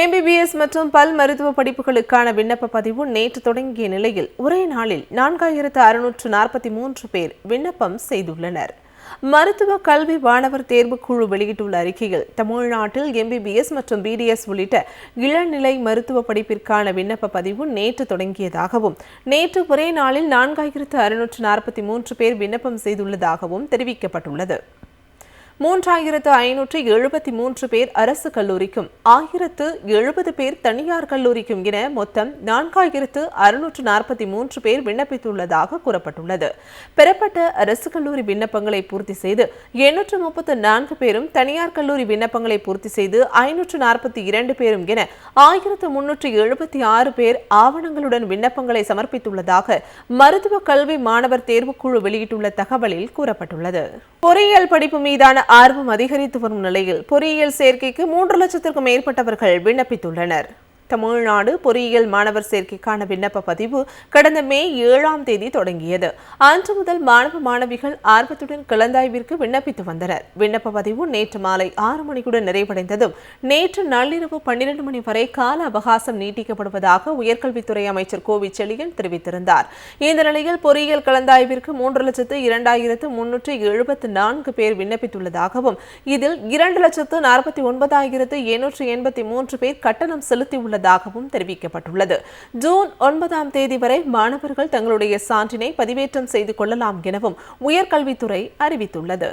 MBBS மற்றும் பல் மருத்துவ படிப்புகளுக்கான விண்ணப்ப பதிவு நேற்று தொடங்கிய நிலையில் ஒரே நாளில் நான்காயிரத்து அறுநூற்று நாற்பத்தி மூன்று பேர் விண்ணப்பம் செய்துள்ளனர். மருத்துவ கல்வி மாணவர் தேர்வு குழு வெளியிட்டுள்ள அறிக்கையில் தமிழ்நாட்டில் எம்பிபிஎஸ் மற்றும் பிடிஎஸ் உள்ளிட்ட இளநிலை மருத்துவ படிப்பிற்கான விண்ணப்ப பதிவு நேற்று தொடங்கியதாகவும் நேற்று ஒரே நாளில் நான்காயிரத்து அறுநூற்று நாற்பத்தி மூன்று பேர் விண்ணப்பம் செய்துள்ளதாகவும் தெரிவிக்கப்பட்டுள்ளது. மூன்றாயிரத்து ஐநூற்று எழுபத்தி மூன்று பேர் அரசு கல்லூரிக்கும் ஆயிரத்து எழுபது பேர் தனியார் கல்லூரிக்கும் என மொத்தம் நான்காயிரத்து அறுநூற்று நாற்பத்தி மூன்று பேர் விண்ணப்பித்துள்ளதாக கூறப்பட்டுள்ளது. பெறப்பட்ட அரசு கல்லூரி விண்ணப்பங்களை பூர்த்தி செய்து எண்ணூற்று முப்பத்து நான்கு பேரும் தனியார் கல்லூரி விண்ணப்பங்களை பூர்த்தி செய்து ஐநூற்று நாற்பத்தி இரண்டு பேரும் என ஆயிரத்து முன்னூற்று எழுபத்தி ஆறு பேர் ஆவணங்களுடன் விண்ணப்பங்களை சமர்ப்பித்துள்ளதாக மருத்துவ கல்வி மாணவர் தேர்வுக்குழு வெளியிட்டுள்ள தகவலில் கூறப்பட்டுள்ளது. பொறியியல் படிப்பு மீதான ஆர்வம் அதிகரித்து வரும் நிலையில் பொறியியல் சேர்க்கைக்கு மூன்று லட்சத்திற்கும் மேற்பட்டவர்கள் விண்ணப்பித்துள்ளனர். தமிழ்நாடு பொறியியல் மாணவர் சேர்க்கைக்கான விண்ணப்ப பதிவு கடந்த மே ஏழாம் தேதி தொடங்கியது. அன்று முதல் மாணவ மாணவிகள் ஆர்வத்துடன் கலந்தாய்விற்கு விண்ணப்பித்து வந்தனர். விண்ணப்ப பதிவு நேற்று மாலை ஆறு மணிக்குடன் நிறைவடைந்ததும் நேற்று நள்ளிரவு பன்னிரண்டு மணி வரை கால அவகாசம் நீட்டிக்கப்படுவதாக உயர்கல்வித்துறை அமைச்சர் கோவி செழியன் தெரிவித்திருந்தார். இந்த நிலையில் பொறியியல் கலந்தாய்விற்கு மூன்று லட்சத்து இரண்டாயிரத்து முன்னூற்று எழுபத்து நான்கு பேர் விண்ணப்பித்துள்ளதாகவும் இதில் இரண்டு லட்சத்து நாற்பத்தி ஒன்பதாயிரத்து எண்ணூற்று எண்பத்தி மூன்று பேர் கட்டணம் செலுத்தியுள்ளதாகவும் தெரிவிக்கப்பட்டுள்ளது. ஜூன் ஒன்பதாம் தேதி வரை மாணவர்கள் தங்களுடைய சான்றினை பதிவேற்றம் செய்து கொள்ளலாம் எனவும் உயர்கல்வித்துறை அறிவித்துள்ளது.